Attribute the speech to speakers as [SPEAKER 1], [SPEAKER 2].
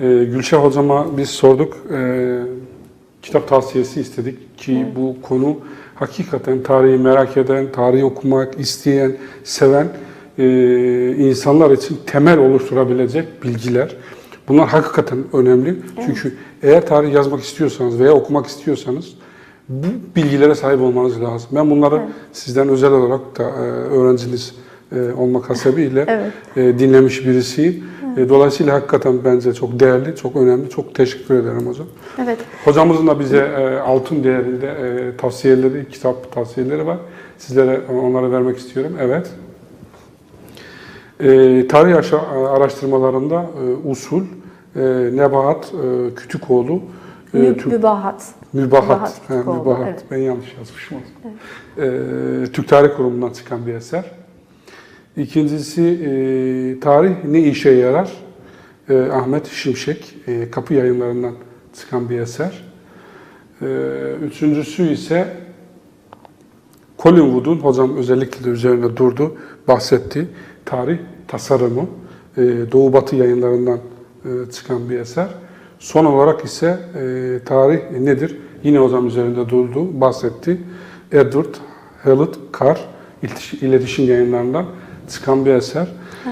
[SPEAKER 1] Ee, Gülşah hocama biz sorduk. Ee, kitap tavsiyesi istedik ki bu konu hakikaten tarihi merak eden, tarihi okumak isteyen, seven e, insanlar için temel oluşturabilecek bilgiler. Bunlar hakikaten önemli. Çünkü eğer tarih yazmak istiyorsanız veya okumak istiyorsanız bu bilgilere sahip olmanız lazım. Ben bunları sizden özel olarak da e, öğrenciniz e, olmak hasebiyle
[SPEAKER 2] Evet.
[SPEAKER 1] e, dinlemiş birisiyim. E, dolayısıyla hakikaten bence çok değerli, çok önemli. Çok teşekkür ederim hocam.
[SPEAKER 2] Evet.
[SPEAKER 1] Hocamızın da bize e, altın değerinde e, tavsiyeleri, kitap tavsiyeleri var. Sizlere onları vermek istiyorum. Evet. E, tarih aşa- araştırmalarında e, usul, e, Nebahat e, Kütükoğlu, e,
[SPEAKER 2] Mü- mübahat.
[SPEAKER 1] Mübahat,
[SPEAKER 2] Mübahat
[SPEAKER 1] ha, mübahat.
[SPEAKER 2] evet.
[SPEAKER 1] Ben yanlış yazmışım. Ee, Türk Tarih Kurumu'ndan çıkan bir eser. İkincisi e, tarih ne işe yarar? Ee, Ahmet Şimşek, e, Kapı Yayınlarından çıkan bir eser. Ee, üçüncüsü ise Colin Wood'un, hocam özellikle de üzerinde durdu, bahsetti. Tarih tasarımı, e, Doğu Batı yayınlarından e, çıkan bir eser. Son olarak ise e, tarih nedir? Yine hocam üzerinde durdu, bahsetti. Edward Hallett Carr, iletişim yayınlarından çıkan bir eser.